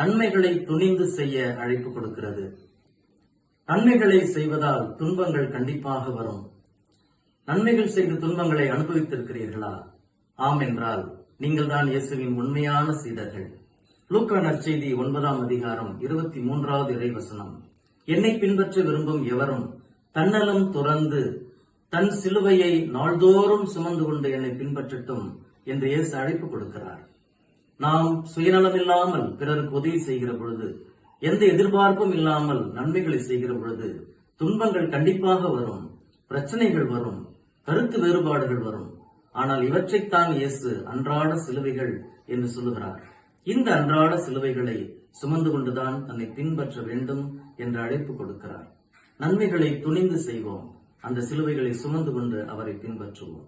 நன்மைகளை துணிந்து செய்ய அழைப்பு கொடுக்கிறது. நன்மைகளை செய்வதால் துன்பங்கள் கண்டிப்பாக வரும். நன்மைகள் செய்து துன்பங்களை அனுபவித்திருக்கிறீர்களா? ஆம் என்றால் நீங்கள் தான் இயேசுவின் உண்மையான சீடர்கள். லூக்கா நற்செய்தி ஒன்பதாம் அதிகாரம் இருபத்தி மூன்றாவது இறைவசனம். என்னை பின்பற்ற விரும்பும் எவரும் தன்னலம் துறந்து தன் சிலுவையை நாள்தோறும் சுமந்து கொண்டு என்னை பின்பற்றட்டும் என்று இயேசு அழைப்பு கொடுக்கிறார். நாம் சுயநலமில்லாமல் பிறருக்கு உதவி செய்கிற பொழுது எந்த எதிர்பார்ப்பும் இல்லாமல் நன்மைகளை செய்கிற பொழுது துன்பங்கள் கண்டிப்பாக வரும் பிரச்சனைகள் வரும் கருத்து வேறுபாடுகள் வரும். ஆனால் இவற்றைத்தான் இயேசு அன்றாட சிலுவைகள் என்று சொல்லுகிறார். இந்த அன்றாட சிலுவைகளை சுமந்து கொண்டுதான் தன்னை பின்பற்ற வேண்டும் என்று அழைப்பு கொடுக்கிறார். நன்மைகளை துணிந்து செய்வோம். அந்த சிலுவைகளை சுமந்து கொண்டு அவரை பின்பற்றுவோம்.